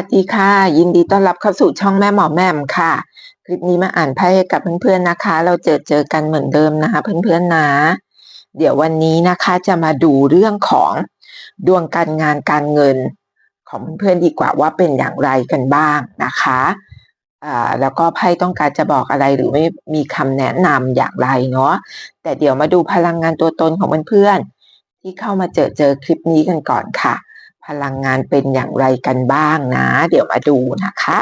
สวัสดีค่ะ ยินดีต้อนรับเข้าสู่ช่องแม่หมอแม่มค่ะ คลิปนี้มาอ่านไพ่กับเพื่อนๆนะคะ เราเจอเจอกันเหมือนเดิมนะคะ เพื่อนๆนะ เดี๋ยววันนี้นะคะจะมาดูเรื่องของดวงการงานการเงิน ของเพื่อนๆดีกว่าว่าเป็นอย่างไรกันบ้างนะคะอ่าแล้วก็ไพ่ต้องการจะบอกอะไรหรือไม่มีคำแนะนำอย่างไรเนาะแต่เดี๋ยวมาดูพลังงานตัวตนของเพื่อนๆที่เข้ามาเจอเจอคลิปนี้กันก่อนค่ะ พลังงานเป็นอย่างไรกันบ้างนะ เดี๋ยวมาดูนะคะ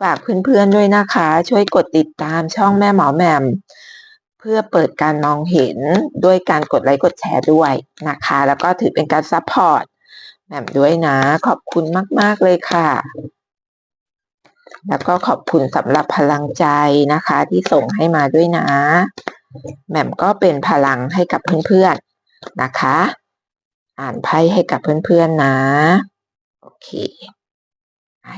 ฝากเพื่อนๆด้วยนะคะ ช่วยกดติดตามช่องแม่หมอแหม่มเพื่อเปิดการมองเห็นด้วยการกดไลค์กดแชร์ด้วยนะคะ แล้วก็ถือเป็นการซัพพอร์ตแหม่มด้วยนะ ขอบคุณมาก ๆ เลยค่ะ แล้วก็ขอบคุณสำหรับพลังใจนะคะ ที่ส่งให้มาด้วยนะ แหม่มก็เป็นพลังให้กับเพื่อนๆนะคะ อ่านไพ่ให้กับเพื่อนๆนะ โอเค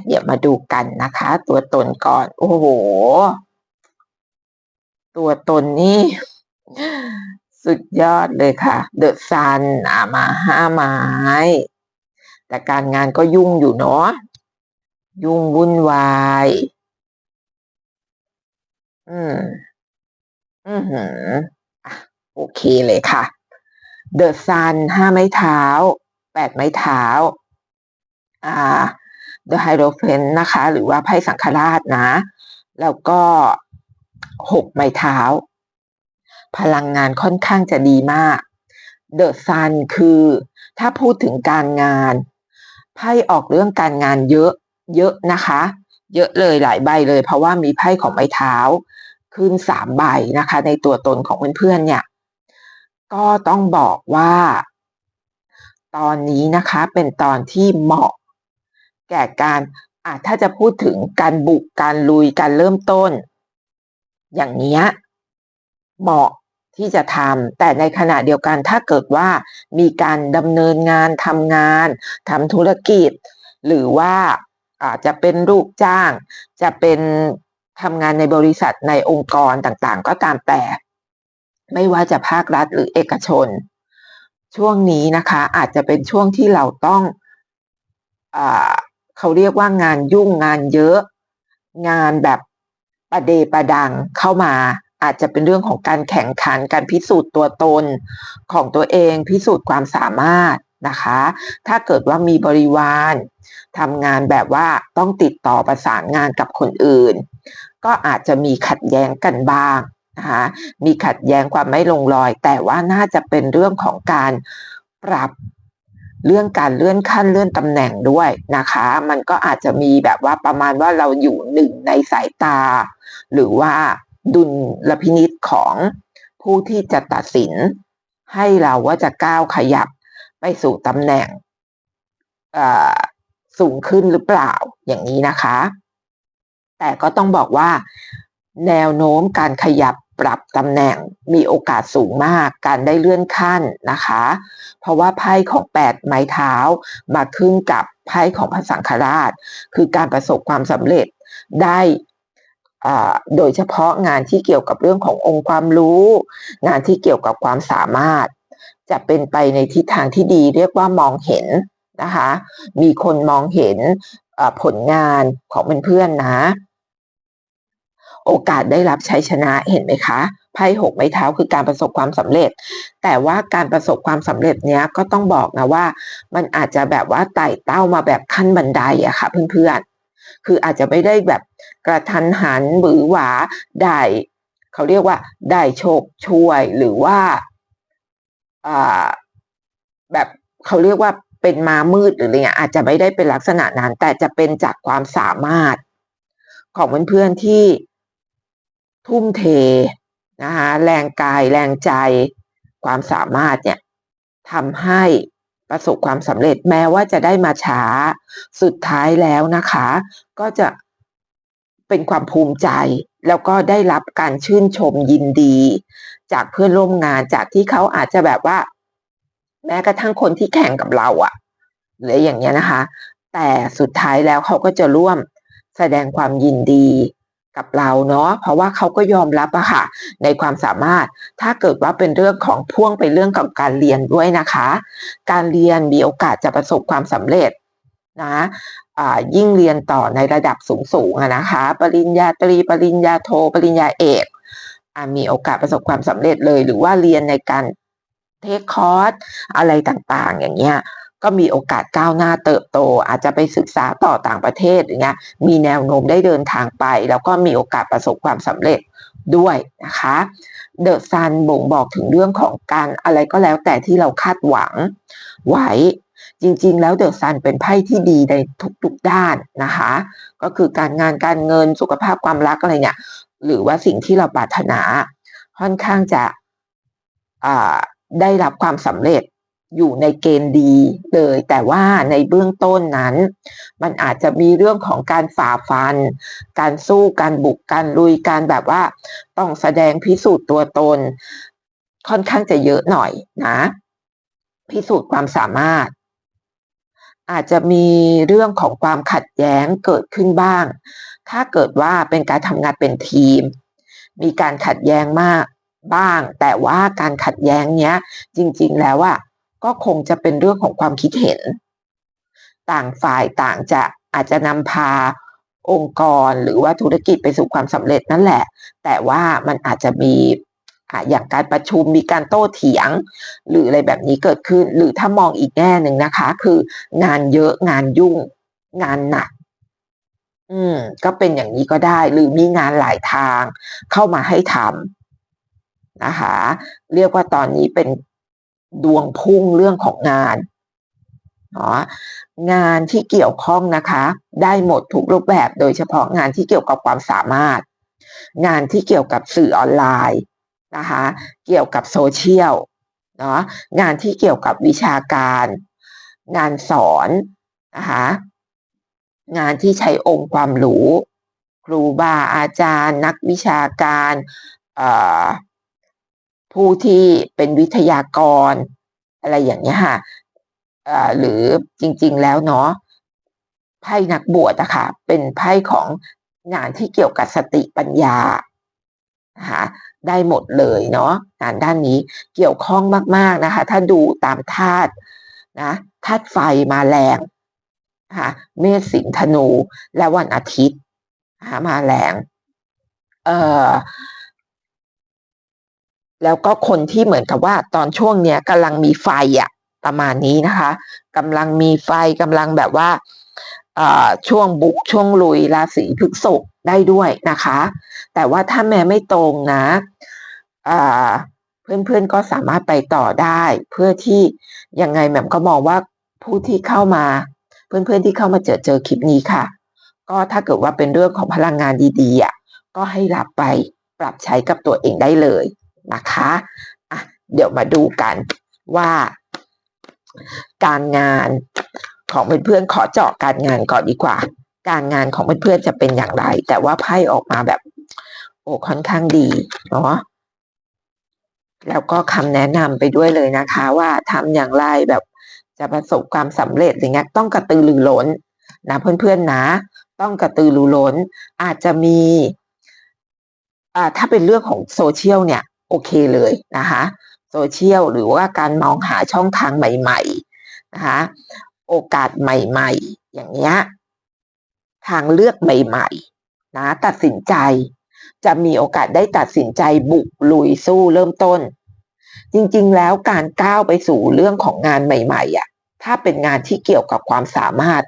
เดี๋ยวมาดูกันนะคะ ตัวตนก่อน โอ้โห ตัวตนนี่ สุดยอดเลยค่ะ เดอะซันอามาห้าไม้ แต่การงานก็ยุ่งอยู่เนาะยุ่งวุ่นวาย อืม อือหือโอเคเลยค่ะ เดอะซันห้าไม้เท้าแปดไม้เท้าอ่าเดอะไฮโรเฟนนะคะ หรือว่าไพ่สังฆราชนะ แล้วก็หกไม้เท้า พลังงานค่อนข้างจะดีมากเดอะซันคือถ้าพูดถึงการงานไพ่ออกเรื่องการงานเยอะเยอะนะคะ เยอะเลยหลายใบเลย เพราะว่ามีไพ่ของไม้เท้า ขึ้นสามใบนะคะ ในตัวตนของเพื่อนๆเนี่ย ก็ต้องบอกว่า ตอนนี้นะคะเป็นตอนที่เหมาะ แก่การอะถ้าจะพูดถึงการบุกการลุยการเริ่มต้น อย่างเนี้ยเหมาะที่จะทำแต่ในขณะเดียวกันถ้าเกิดว่ามีการดำเนินงานทำงานทำธุรกิจ หรือว่าอาจจะเป็นลูกจ้าง จะเป็นทำงานในบริษัทในองค์กรต่างๆ ก็ตามแต่ ไม่ว่าจะภาครัฐหรือเอกชน ช่วงนี้นะคะ อาจจะเป็นช่วงที่เราต้องอเขาเรียกว่างานยุ่งงานเยอะ งานแบบประเดประดังเข้ามา อาจจะเป็นเรื่องของการแข่งขันการพิสูจน์ตัวตนของตัวเองพิสูจน์ความสามารถนะคะ ถ้าเกิดว่ามีบริวารทำงานแบบว่าต้องติดต่อประสานงานกับคนอื่น ก็อาจจะมีขัดแย้งกันบ้าง นะคะมีขัดแย้งความไม่ลงรอย แต่ว่าน่าจะเป็นเรื่องของการปรับเรื่องการเลื่อนขั้นเลื่อนตำแหน่งด้วยนะคะ มันก็อาจจะมีแบบว่าประมาณว่าเราอยู่หนึ่งในสายตา หรือว่าดุลพินิษของผู้ที่จะตัดสิน ให้เราว่าจะก้าวขยับไปสู่ตำแหน่งสูงขึ้นหรือเปล่าอย่างนี้นะคะ แต่ก็ต้องบอกว่า แนวโน้มการขยับ ปรับตำแหน่งมีโอกาสสูงมากการได้เลื่อนขั้นนะคะ เพราะว่าไพ่ของแปดไม้เท้ามาขึ้นกับไพ่ของพระสังฆราช คือการประสบความสำเร็จได้โดยเฉพาะงานที่เกี่ยวกับเรื่องขององค์ความรู้ งานที่เกี่ยวกับความสามารถ จะเป็นไปในทิศทางที่ดีเรียกว่ามองเห็นนะคะ มีคนมองเห็นผลงานของเพื่อนๆนะ โอกาสได้รับชัยชนะเห็นไหมคะไพ่หกไม้เท้าคือการประสบความสำเร็จ แต่ว่าการประสบความสำเร็จเนี้ยก็ต้องบอกนะว่า มันอาจจะแบบว่าไต่เต้ามาแบบขั้นบันไดอะค่ะเพื่อนๆคืออาจจะไม่ได้แบบกระทันหันหรือหวาได้เขาเรียกว่าได้โชคช่วยหรือว่าอ่าแบบเขาเรียกว่าเป็นมามืดหรืออะไรเงี้ยอาจจะไม่ได้เป็นลักษณะนั้น แต่จะเป็นจากความสามารถของเพื่อนๆที่ ทุ่มเทนะคะแรงกายแรงใจความสามารถเนี่ยทำให้ประสบความสำเร็จแม้ว่าจะได้มาช้าสุดท้ายแล้วนะคะ ก็จะเป็นความภูมิใจ แล้วก็ได้รับการชื่นชมยินดี จากเพื่อนร่วมงานจากที่เขาอาจจะแบบว่า แม้กระทั่งคนที่แข่งกับเราอะหรืออย่างเงี้ยนะคะ แต่สุดท้ายแล้วเขาก็จะร่วมแสดงความยินดี กับเราเนาะเพราะว่าเขาก็ยอมรับอะค่ะ ในความสามารถถ้าเกิดว่าเป็นเรื่องของพ่วงไปเรื่องกับการเรียนด้วยนะคะ การเรียนมีโอกาสจะประสบความสำเร็จนะยิ่งเรียนต่อในระดับสูงๆนะคะ ปริญญาตรี ปริญญาโท ปริญญาเอกมีโอกาสประสบความสำเร็จเลย หรือว่าเรียนในการเทคคอร์สอะไรต่างๆ อย่างเงี้ย ก็มีโอกาสก้าวหน้าเติบโต อาจจะไปศึกษาต่อต่างประเทศอย่างเงี้ยมีแนวโน้มได้เดินทางไป แล้วก็มีโอกาสประสบความสำเร็จด้วยนะคะเดอะซันบ่งบอกถึงเรื่องของการอะไรก็แล้วแต่ที่เราคาดหวังไว้จริงๆ แล้วเดอะซันเป็นไพ่ที่ดีในทุกๆด้านนะคะ ก็คือการงานการเงินสุขภาพความรักอะไรเนี่ย หรือว่าสิ่งที่เราปรารถนา ค่อนข้างจะได้รับความสำเร็จ อยู่ในเกณฑ์ดีเลย แต่ว่าในเบื้องต้นนั้น มันอาจจะมีเรื่องของการฝ่าฟัน การสู้การบุกการลุยการแบบว่า ต้องแสดงพิสูจน์ตัวตน ค่อนข้างจะเยอะหน่อยนะ พิสูจน์ความสามารถ อาจจะมีเรื่องของความขัดแย้งเกิดขึ้นบ้าง ถ้าเกิดว่าเป็นการทำงานเป็นทีม มีการขัดแย้งมากบ้าง แต่ว่าการขัดแย้งเนี้ย จริง ๆ แล้วอะ ก็คงจะเป็นเรื่องของความคิดเห็น ต่างฝ่ายต่างจะอาจจะนำพาองค์กรหรือว่าธุรกิจไปสู่ความสำเร็จนั่นแหละ แต่ว่ามันอาจจะมีอย่างการประชุมมีการโต้เถียง หรืออะไรแบบนี้เกิดขึ้น หรือถ้ามองอีกแง่หนึ่งนะคะ คืองานเยอะงานยุ่ง งานหนัก อืม ก็เป็นอย่างนี้ก็ได้ หรือมีงานหลายทางเข้ามาให้ทำนะคะ เรียกว่าตอนนี้เป็น ดวงพุ่งเรื่องของงานเนาะงานที่เกี่ยวข้องนะคะ ได้หมดทุกรูปแบบโดยเฉพาะงานที่เกี่ยวกับความสามารถ งานที่เกี่ยวกับสื่อออนไลน์นะคะ เกี่ยวกับโซเชียลเนาะงานที่เกี่ยวกับวิชาการ งานสอนนะคะงานที่ใช้องค์ความรู้ ครูบาอาจารย์ นักวิชาการอ ผู้ที่เป็นวิทยากร อะไรอย่างเงี้ยค่ะหรือจริงๆแล้วเนาะไพ่นักบวชอะค่ะเป็นไพ่ของงานที่เกี่ยวกับสติปัญญานะคะได้หมดเลยเนาะงานด้านนี้เกี่ยวข้องมากๆนะคะ ถ้าดูตามธาตุนะธาตุไฟมาแรงนะคะเมษสิงธนูและวันอาทิตย์มาแรงเอ่อ แล้วก็คนที่เหมือนกับว่าตอนช่วงเนี้ยกำลังมีไฟอะประมาณนี้นะคะกำลังมีไฟกำลังแบบว่าช่วงบุกช่วงลุยราศีพฤษภได้ด้วยนะคะ แต่ว่าถ้าแม้ไม่ตรงนะเพื่อนๆก็สามารถไปต่อได้ เพื่อที่ยังไงแหม่มก็มองว่าผู้ที่เข้ามา เพื่อนๆที่เข้ามาเจอเจอคลิปนี้ค่ะ ก็ถ้าเกิดว่าเป็นเรื่องของพลังงานดีๆอะก็ให้รับไปปรับใช้กับตัวเองได้เลย นะคะอะเดี๋ยวมาดูกันว่าการงานของเพื่อนๆขอเจาะการงานก่อนดีกว่า การงานของเพื่อนๆจะเป็นอย่างไร แต่ว่าไพ่ออกมาแบบโอ้ค่อนข้างดีเนาะแล้วก็คำแนะนำไปด้วยเลยนะคะ ว่าทำอย่างไรแบบจะประสบความสำเร็จอย่างเงี้ยต้องกระตือรือร้นนะเพื่อนๆนะ ต้องกระตือรือร้น อาจจะมีอ่าถ้าเป็นเรื่องของโซเชียลเนี่ย โอเคเลยนะคะโซเชียลหรือว่าการมองหาช่องทางใหม่ๆนะคะโอกาสใหม่ๆ อย่างเงี้ยทางเลือกใหม่ๆนะตัดสินใจ จะมีโอกาสได้ตัดสินใจบุกลุยสู้เริ่มต้น จริงๆแล้วการก้าวไปสู่เรื่องของงานใหม่ๆอะถ้าเป็นงานที่เกี่ยวกับความสามารถ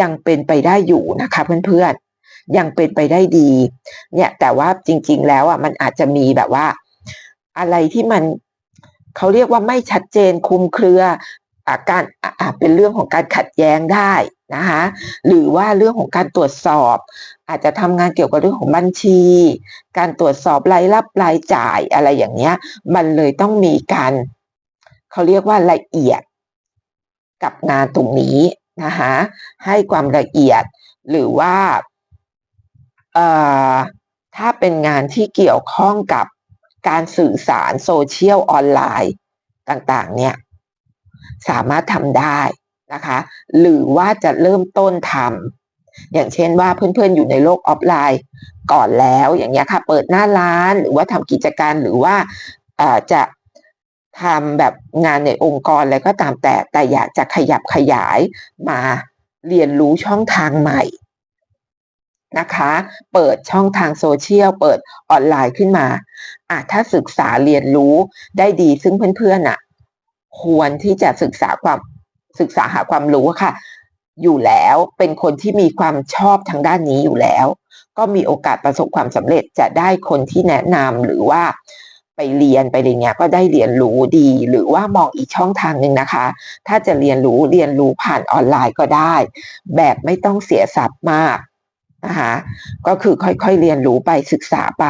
ยังเป็นไปได้อยู่นะคะเพื่อนๆยังเป็นไปได้ดี เนี่ยแต่ว่าจริง ๆ แล้วอะมันอาจจะมีแบบว่า อะไรที่มันเขาเรียกว่าไม่ชัดเจนคุมเครืออาการเป็นเรื่องของการขัดแย้งได้นะคะหรือว่าเรื่องของการตรวจสอบ อาจจะทำงานเกี่ยวกับเรื่องของบัญชี การตรวจสอบรายรับรายจ่ายอะไรอย่างเงี้ย มันเลยต้องมีการเขาเรียกว่าละเอียดกับงานตรงนี้นะคะให้ความละเอียดหรือว่าเอ่อถ้าเป็นงานที่เกี่ยวข้องกับ การสื่อสารโซเชียลออนไลน์ต่างๆ เนี่ยสามารถทำได้นะคะ หรือว่าจะเริ่มต้นทำอย่างเช่นว่าเพื่อนๆอยู่ในโลกออฟไลน์ก่อนแล้วอย่างเงี้ยค่ะ เปิดหน้าร้านหรือว่าทำกิจการหรือว่าจะทำแบบงานในองค์กรอะไรก็ตามแต่แต่อยากจะขยับขยายมาเรียนรู้ช่องทางใหม่ นะคะ เปิดช่องทางโซเชียล เปิดออนไลน์ขึ้นมาอะถ้าศึกษาเรียนรู้ได้ดีซึ่งเพื่อนๆอะ ควรที่จะศึกษาความศึกษาหาความรู้ค่ะ อยู่แล้วเป็นคนที่มีความชอบทางด้านนี้อยู่แล้ว ก็มีโอกาสประสบความสำเร็จจะได้คนที่แนะนำหรือว่าไปเรียนไปอะไรเงี้ยก็ได้เรียนรู้ดี หรือว่ามองอีกช่องทางหนึ่งนะคะ ถ้าจะเรียนรู้เรียนรู้ผ่านออนไลน์ก็ได้ แบบไม่ต้องเสียทรัพย์มาก นะคะก็คือค่อยๆเรียนรู้ไปศึกษาไป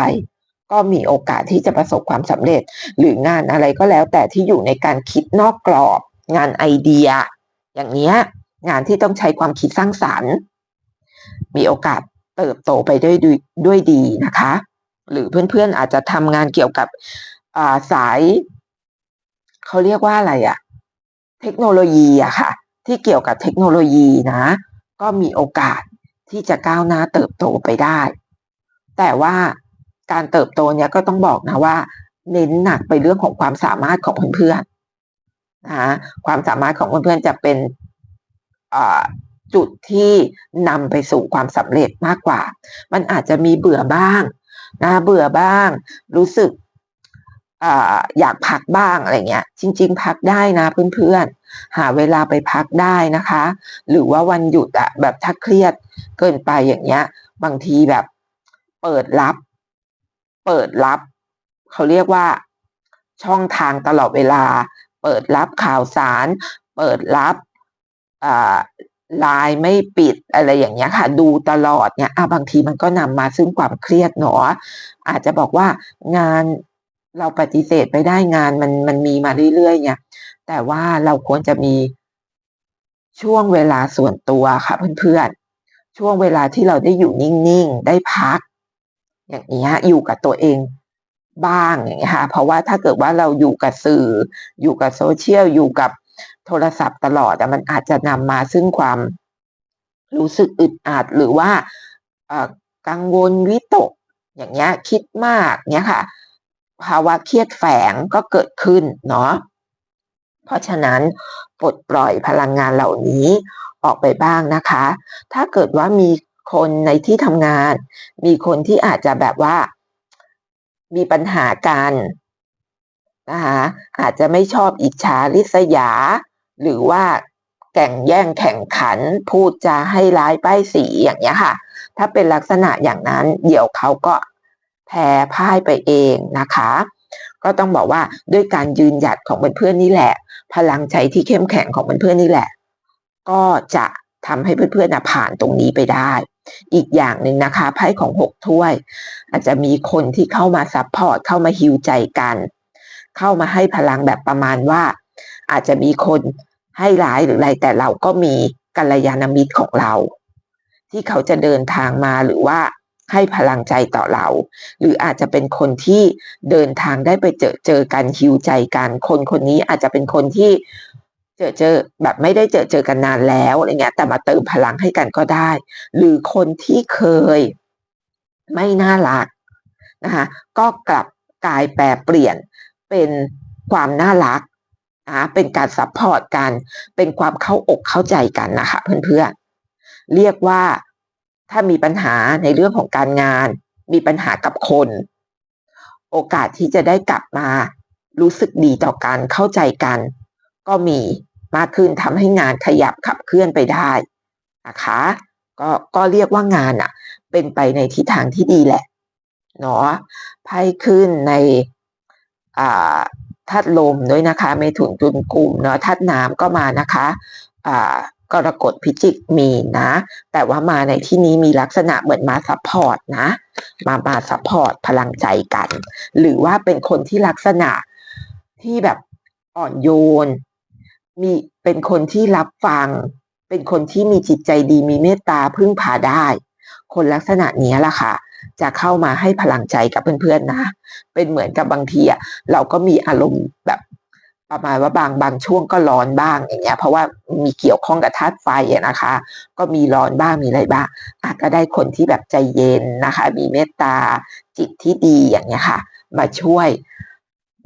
ก็มีโอกาสที่จะประสบความสำเร็จ หรืองานอะไรก็แล้ว แต่ที่อยู่ในการคิดนอกกรอบ งานไอเดีย อย่างเนี้ยงานที่ต้องใช้ความคิดสร้างสรรค์ มีโอกาสเติบโตไปด้วยด้วยดีนะคะ หรือเพื่อนๆอาจจะทำงานเกี่ยวกับสายเขาเรียกว่าอะไรอะเทคโนโลยีอะค่ะ ที่เกี่ยวกับเทคโนโลยีนะ ก็มีโอกาส ที่จะก้าวหน้าเติบโตไปได้ แต่ว่าการเติบโตเนี่ยก็ต้องบอกนะว่า เน้นหนักไปเรื่องของความสามารถของเพื่อนๆนะความสามารถของเพื่อนๆจะเป็นจุดที่นำไปสู่ความสำเร็จมากกว่า มันอาจจะมีเบื่อบ้างนะเบื่อบ้าง รู้สึก อยากพักบ้างอะไรเงี้ย จริง ๆ พักได้นะเพื่อนๆ หาเวลาไปพักได้นะคะ หรือว่าวันหยุดอะแบบถ้าเครียดเกินไปอย่างเงี้ย บางทีแบบเปิดรับ เปิดรับ เขาเรียกว่าช่องทางตลอดเวลา เปิดรับข่าวสาร เปิดรับไลน์ไม่ปิดอะไรอย่างเงี้ยค่ะ ดูตลอดเนี่ยอะบางทีมันก็นำมาซึ่งความเครียดเนาะอาจจะบอกว่างาน เราปฏิเสธไปได้งานมันมันมีมาเรื่อยๆเนี่ย แต่ว่าเราควรจะมีช่วงเวลาส่วนตัวค่ะเพื่อนๆ ช่วงเวลาที่เราได้อยู่นิ่งๆ ได้พัก อย่างนี้อยู่กับตัวเองบ้างอย่างเงี้ยค่ะเพราะว่าถ้าเกิดว่าเราอยู่กับสื่อ อยู่กับโซเชียลอยู่กับโทรศัพท์ตลอดแต่มันอาจจะนำมาซึ่งความรู้สึกอึดอัดหรือว่ากังวลวิตก อย่างเงี้ยคิดมากเนี้ยค่ะ ภาวะเครียดแฝงก็เกิดขึ้นเนาะเพราะฉะนั้นปลดปล่อยพลังงานเหล่านี้ออกไปบ้างนะคะ ถ้าเกิดว่ามีคนในที่ทำงาน มีคนที่อาจจะแบบว่า มีปัญหากันนะคะอาจจะไม่ชอบอิจฉาริษยา หรือว่าแข่งแย่งแข่งขัน พูดจาให้ร้ายป้ายสีอย่างเงี้ยค่ะ ถ้าเป็นลักษณะอย่างนั้น เดี๋ยวเขาก็ แพ้พ่ายไปเองนะคะ ก็ต้องบอกว่าด้วยการยืนหยัดของเพื่อนๆนี่แหละ พลังใจที่เข้มแข็งของเพื่อนๆนี่แหละ ก็จะทำให้เพื่อนๆผ่านตรงนี้ไปได้ อีกอย่างหนึ่งนะคะไพ่ของหกถ้วย อาจจะมีคนที่เข้ามาซัพพอร์ตเข้ามาฮิวใจกัน เข้ามาให้พลังแบบประมาณว่า อาจจะมีคนให้ร้ายหรืออะไรแต่เราก็มีกัลยาณมิตรของเรา ที่เขาจะเดินทางมาหรือว่า ให้พลังใจต่อเรา หรืออาจจะเป็นคนที่เดินทางได้ไปเจอเจอกันฮิวใจกันคนคนนี้อาจจะเป็นคนที่เจอเจอแบบไม่ได้เจอเจอกันนานแล้วอะไรเงี้ย แต่มาเติมพลังให้กันก็ได้ หรือคนที่เคยไม่น่ารักนะคะก็กลับกลายแปลเปลี่ยนเป็นความน่ารักนะเป็นการซัพพอร์ตกัน เป็นความเข้าอกเข้าใจกันนะคะเพื่อนๆเรียกว่า ถ้ามีปัญหาในเรื่องของการงาน มีปัญหากับคน โอกาสที่จะได้กลับมา รู้สึกดีต่อกันเข้าใจกัน ก็มีมากขึ้นทำให้งานขยับขับเคลื่อนไปได้นะคะก็ก็เรียกว่างานอะ่ะเป็นไปในทิศทางที่ดีแหละเนาะไพ่ขึ้นในอ่าธาตุลมด้วยนะคะเมถุนจุนกลุ่มเนาะธาตุน้ำก็มานะคะอ่า กรกฎพิจิกมีนะ แต่ว่ามาในที่นี้มีลักษณะเหมือนมาซัพพอร์ตนะ มามาซัพพอร์ตพลังใจกัน หรือว่าเป็นคนที่ลักษณะที่แบบอ่อนโยน มีเป็นคนที่รับฟัง เป็นคนที่มีจิตใจดีมีเมตตาพึ่งพาได้ คนลักษณะนี้ล่ะค่ะ จะเข้ามาให้พลังใจกับเพื่อนๆนะ เป็นเหมือนกับบางทีอะเราก็มีอารมณ์แบบ ประมาณว่าบางบางช่วงก็ร้อนบ้างอย่างเงี้ย เพราะว่ามีเกี่ยวข้องกับธาตุไฟนะคะ ก็มีร้อนบ้างมีอะไรบ้างอาจก็ได้คนที่แบบใจเย็นนะคะ มีเมตตาจิตที่ดีอย่างเงี้ยค่ะ มาช่วย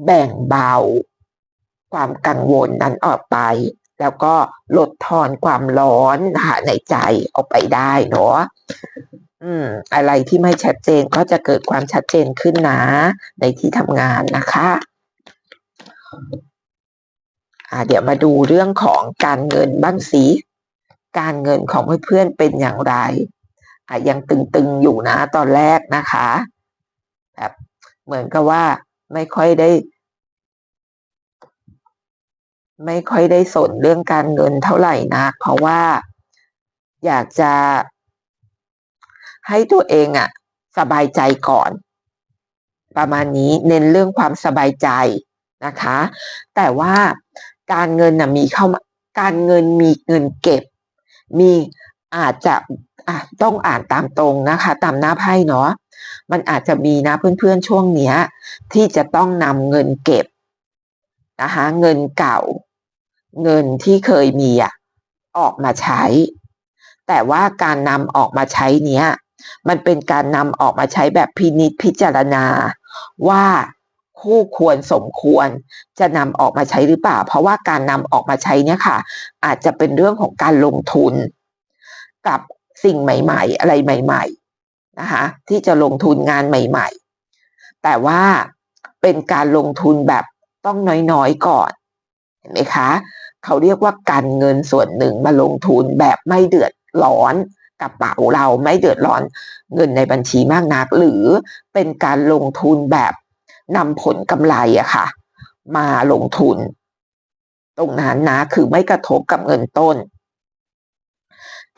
แบ่งเบาความกังวลนั้นออกไป แล้วก็ลดทอนความร้อนนะคะในใจออกไปได้เนาะอืม อะไรที่ไม่ชัดเจนก็จะเกิดความชัดเจนขึ้นนะในที่ทำงานนะคะ เดี๋ยวมาดูเรื่องของการเงินบ้างสิการเงินของเพื่อนๆเป็นอย่างไรอะยังตึงๆอยู่นะตอนแรกนะคะแบบเหมือนกับว่าไม่ค่อยได้ ไม่ค่อยได้สนเรื่องการเงินเท่าไหร่นะเพราะว่าอยากจะให้ตัวเองอะสบายใจก่อน ประมาณนี้เน้นเรื่องความสบายใจนะคะ แต่ว่า การเงินนะมีเข้ามาการเงินมีเงินเก็บ มีอาจจะอะต้องอ่านตามตรงนะคะ ตามหน้าไพ่เนาะมันอาจจะมีนะเพื่อนๆช่วงเนี้ย ที่จะต้องนำเงินเก็บนะคะเงินเก่า เงินที่เคยมีอะออกมาใช้ แต่ว่าการนำออกมาใช้เนี้ย มันเป็นการนำออกมาใช้แบบพินิจพิจารณาว่า คู่ควรสมควรจะนำออกมาใช้หรือเปล่า เพราะว่าการนำออกมาใช้เนี่ยค่ะ อาจจะเป็นเรื่องของการลงทุน กับสิ่งใหม่ ๆ อะไรใหม่ ๆนะคะที่จะลงทุนงานใหม่ ๆ แต่ว่าเป็นการลงทุนแบบต้องน้อยๆก่อนเห็นไหมคะ เขาเรียกว่าการเงินส่วนหนึ่งมาลงทุนแบบไม่เดือดร้อนกระเป๋าเราไม่เดือดร้อนเงินในบัญชีมากนัก หรือเป็นการลงทุนแบบ นำผลกำไรอะค่ะ มาลงทุน ตรงนั้นนะคือไม่กระทบกับเงินต้น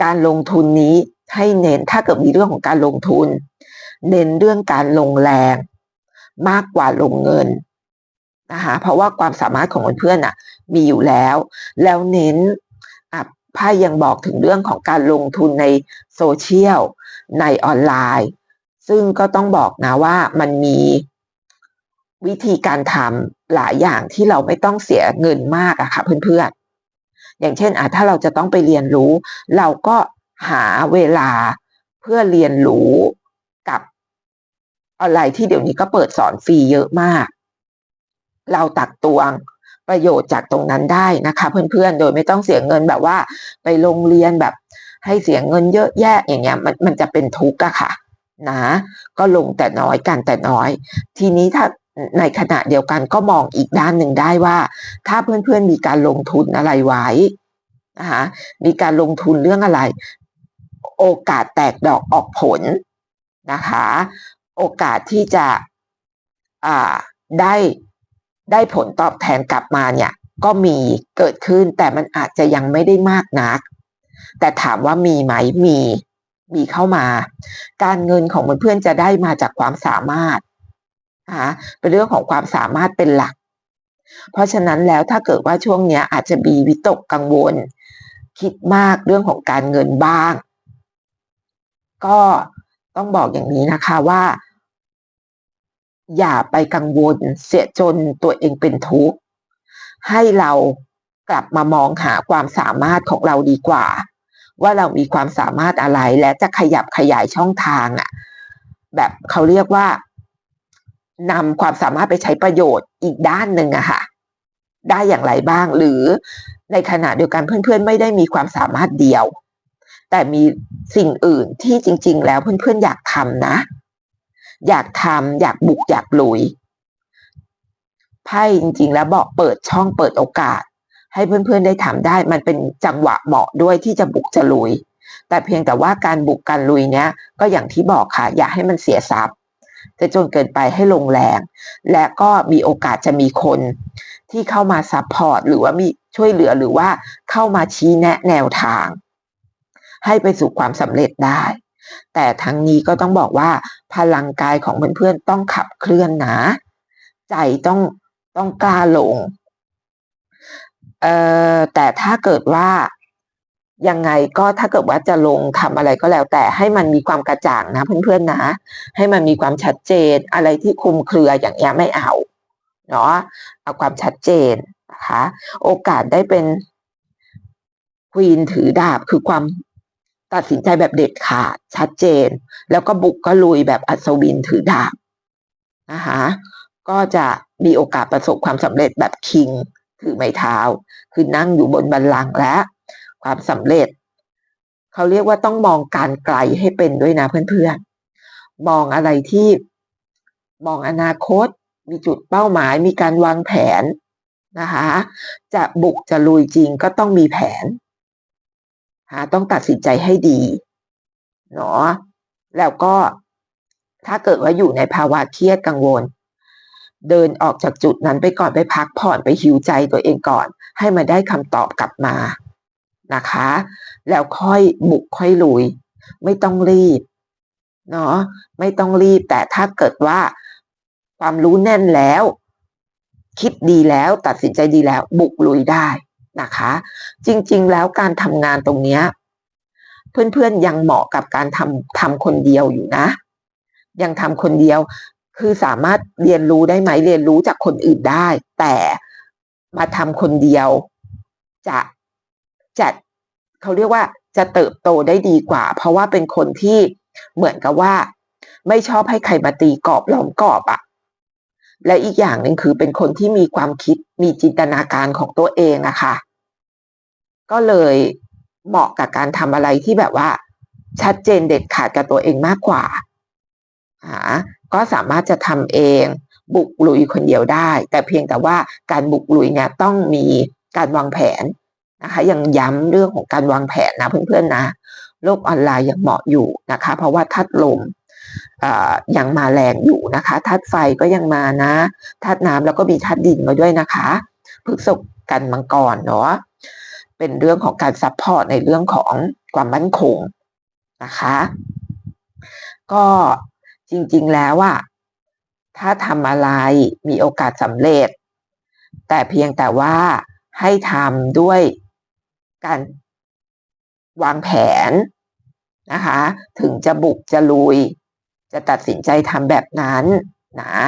การลงทุนนี้ให้เน้นถ้าเกิดมีเรื่องของการลงทุน เน้นเรื่องการลงแรง มากกว่าลงเงินนะคะเพราะว่าความสามารถของเพื่อนๆอะ มีอยู่แล้ว แล้วเน้นอะไพ่ยังบอกถึงเรื่องของการลงทุนในโซเชียลในออนไลน์ ซึ่งก็ต้องบอกนะว่ามันมี วิธีการทำหลายอย่างที่เราไม่ต้องเสียเงินมากอะค่ะเพื่อนๆ อย่างเช่นอะถ้าเราจะต้องไปเรียนรู้ เราก็หาเวลาเพื่อเรียนรู้กับออนไลน์ที่เดี๋ยวนี้ก็เปิดสอนฟรีเยอะมาก เราตักตวงประโยชน์จากตรงนั้นได้นะคะ เพื่อนๆ โดยไม่ต้องเสียเงินแบบว่า ไปโรงเรียนแบบให้เสียเงินเยอะแยะอย่างเงี้ยมันมันจะเป็นทุกข์อะค่ะนะก็ลงแต่น้อยกันแต่น้อย ทีนี้ถ้า ในขณะเดียวกันก็มองอีกด้านหนึ่งได้ว่า ถ้าเพื่อนๆมีการลงทุนอะไรไว้นะคะมีการลงทุนเรื่องอะไร โอกาสแตกดอกออกผลนะคะ โอกาสที่จะอ่าได้ได้ผลตอบแทนกลับมาเนี่ย ก็มีเกิดขึ้นแต่มันอาจจะยังไม่ได้มากนัก แต่ถามว่ามีไหมมีมีเข้ามา การเงินของเพื่อนๆจะได้มาจากความสามารถ นะคะเป็นเรื่องของความสามารถเป็นหลัก เพราะฉะนั้นแล้วถ้าเกิดว่าช่วงนี้อาจจะมีวิตกกังวล คิดมากเรื่องของการเงินบ้าง ก็ต้องบอกอย่างนี้นะคะว่า อย่าไปกังวลเสียจนตัวเองเป็นทุกข์ให้เรากลับมามองหาความสามารถของเราดีกว่า ว่าเรามีความสามารถอะไรและจะขยับขยายช่องทางอะ่ะ แบบเขาเรียกว่า นำความสามารถไปใช้ประโยชน์อีกด้านหนึ่งอะค่ะ ได้อย่างไรบ้าง หรือในขณะเดียวกันเพื่อนๆ ไม่ได้มีความสามารถเดียว แต่มีสิ่งอื่นที่จริง ๆ แล้วเพื่อนๆ อยากทำนะ อยากทำอยากบุกอยากลุยไพ่จริง ๆ แล้วบอกเปิดช่องเปิดโอกาส ให้เพื่อนๆ ได้ทำได้ มันเป็นจังหวะเหมาะด้วยที่จะบุกจะลุย แต่เพียงแต่ว่าการบุกการลุยเนี้ยก็อย่างที่บอกค่ะ อย่าให้มันเสียทรัพย์ จะจนเกินไปให้ลงแรง และก็มีโอกาสจะมีคนที่เข้ามาซัพพอร์ตหรือว่ามีช่วยเหลือหรือว่าเข้ามาชี้แนะแนวทาง ให้ไปสู่ความสำเร็จได้ แต่ทั้งนี้ก็ต้องบอกว่าพลังกายของเพื่อนๆต้องขับเคลื่อนนะ ใจต้องต้องกล้าลงเอ่อแต่ถ้าเกิดว่า ยังไงก็ถ้าเกิดว่าจะลงทำอะไรก็แล้ว แต่ให้มันมีความกระจ่างนะเพื่อนๆนะ ให้มันมีความชัดเจนอะไรที่คุมเครืออย่างเงี้ยไม่เอาเนาะเอาความชัดเจนนะคะโอกาสได้เป็นควีนถือดาบคือความตัดสินใจแบบเด็ดขาดชัดเจน แล้วก็บุกก็ลุยแบบอัศวินถือดาบนะคะก็จะมีโอกาสประสบความสำเร็จแบบคิงถือไม้เท้า คือนั่งอยู่บนบัลลังและ ความสำเร็จ เขาเรียกว่าต้องมองการไกลให้เป็นด้วยนะเพื่อนๆ มองอะไรที่มองอนาคต มีจุดเป้าหมาย มีการวางแผนนะคะ จะบุกจะลุยจริงก็ต้องมีแผนหาต้องตัดสินใจให้ดีเนาะแล้วก็ถ้าเกิดว่าอยู่ในภาวะเครียดกังวล เดินออกจากจุดนั้นไปก่อนไปพักผ่อนไปหิวใจตัวเองก่อน ให้มาได้คำตอบกลับมา นะคะ แล้วค่อยบุกค่อยลุย ไม่ต้องรีบเนาะไม่ต้องรีบแต่ถ้าเกิดว่าความรู้แน่นแล้ว คิดดีแล้วตัดสินใจดีแล้ว บุกลุยได้นะคะ จริงๆแล้วการทำงานตรงเนี้ยเพื่อนๆยังเหมาะกับการทำทำคนเดียวอยู่นะ ยังทำคนเดียวคือสามารถเรียนรู้ได้ไหมเรียนรู้จากคนอื่นได้ แต่มาทำคนเดียว จะ จะเขาเรียกว่าจะเติบโตได้ดีกว่า เพราะว่าเป็นคนที่เหมือนกับว่า ไม่ชอบให้ใครมาตีกรอบล้อมกรอบอะและอีกอย่างหนึ่งคือเป็นคนที่มีความคิดมีจินตนาการของตัวเองอะค่ะ ก็เลยเหมาะกับการทำอะไรที่แบบว่า ชัดเจนเด็ดขาดกับตัวเองมากกว่าหาก็สามารถจะทำเองบุกลุยคนเดียวได้ แต่เพียงแต่ว่าการบุกลุยเนี่ยต้องมีการวางแผน นะคะยังย้ำเรื่องของการวางแผนนะเพื่อนๆนะโลกออนไลน์ยังเหมาะอยู่นะคะ เพราะว่าทัดลมยังมาแรงอยู่นะคะธาตุไฟก็ยังมานะธาตุน้ำแล้วก็มีธาตุดินมาด้วยนะคะพฤกษกกันมังกรเนาะเป็นเรื่องของการซัพพอร์ตในเรื่องของความมั่นคงนะคะ ก็จริงๆแล้วอะถ้าทำอะไรมีโอกาสสำเร็จ แต่เพียงแต่ว่าให้ทำด้วย การวางแผนนะคะ ถึงจะบุกจะลุย จะตัดสินใจทำแบบนั้นนะ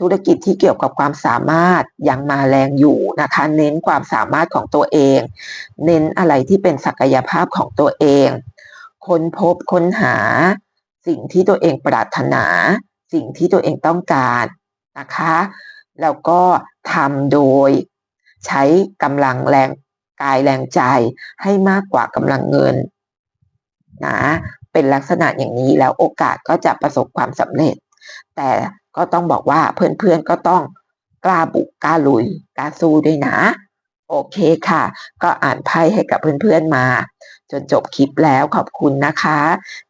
ธุรกิจที่เกี่ยวกับความสามารถยังมาแรงอยู่นะคะ เน้นความสามารถของตัวเอง เน้นอะไรที่เป็นศักยภาพของตัวเอง ค้นพบค้นหา สิ่งที่ตัวเองปรารถนา สิ่งที่ตัวเองต้องการนะคะ แล้วก็ทำโดยใช้กำลังแรง กายแรงใจให้มากกว่ากำลังเงินนะเป็นลักษณะอย่างนี้แล้วโอกาสก็จะประสบความสำเร็จ แต่ก็ต้องบอกว่าเพื่อนๆก็ต้องกล้าบุกกล้าลุยกล้าสู้ด้วยนะ โอเคค่ะ ก็อ่านไพ่ให้กับเพื่อนๆมา จนจบคลิปแล้วขอบคุณนะคะ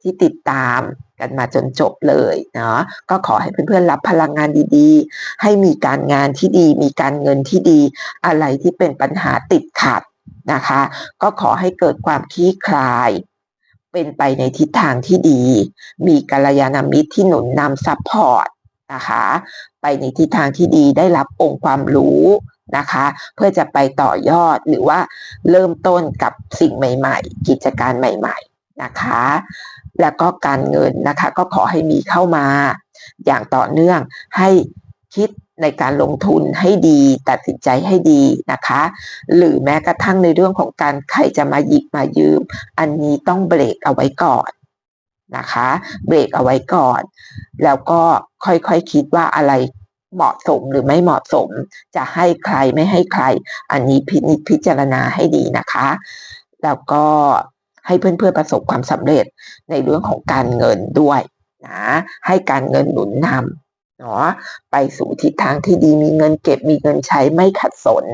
ที่ติดตามกันมาจนจบเลยเนาะก็ขอให้เพื่อนๆรับพลังงานดีๆ ให้มีการงานที่ดี มีการเงินที่ดี อะไรที่เป็นปัญหาติดขัด นะคะ ก็ขอให้เกิดความคลี่คลาย เป็นไปในทิศทางที่ดี มีกัลยาณมิตรที่หนุนนำซัพพอร์ตนะคะ ไปในทิศทางที่ดีได้รับองค์ความรู้นะคะ เพื่อจะไปต่อยอดหรือว่าเริ่มต้นกับสิ่งใหม่ ๆ กิจการใหม่ ๆนะคะ แล้วก็การเงินนะคะ ก็ขอให้มีเข้ามา อย่างต่อเนื่องให้คิด ในการลงทุนให้ดี ตัดสินใจให้ดีนะคะ หรือแม้กระทั่งในเรื่องของการใครจะมาหยิบมายืม อันนี้ต้องเบรกเอาไว้ก่อนนะคะ เบรกเอาไว้ก่อน แล้วก็ค่อยๆคคิดว่าอะไรเหมาะสมหรือไม่เหมาะสม จะให้ใครไม่ให้ใคร อันนี้พินิจพิจารณาให้ดีนะคะ แล้วก็ให้เพื่อนๆประสบความสำเร็จในเรื่องของการเงินด้วยนะให้การเงินหนุนนำ เนาะไปสู่ทิศทางที่ดีมีเงินเก็บมีเงินใช้ไม่ขัดสน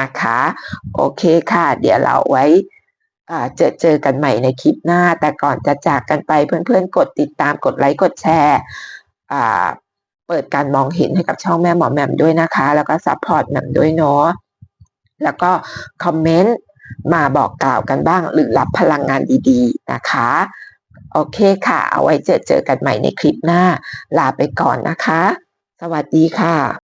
นะคะ โอเคค่ะ เดี๋ยวเราไว้เจอเจอกันใหม่ในคลิปหน้า แต่ก่อนจะจากกันไปเพื่อนๆ กดติดตามกดไลค์กดแชร์เปิดการมองเห็นให้กับช่องแม่หมอแหม่มด้วยนะคะ แล้วก็ซัพพอร์ตแหม่มด้วยเนาะแล้วก็คอมเมนต์มาบอกกล่าวกันบ้างหรือรับพลังงานดีๆนะคะ โอเคค่ะ เอาไว้เจอเจอกันใหม่ในคลิปหน้า ลาไปก่อนนะคะ สวัสดีค่ะ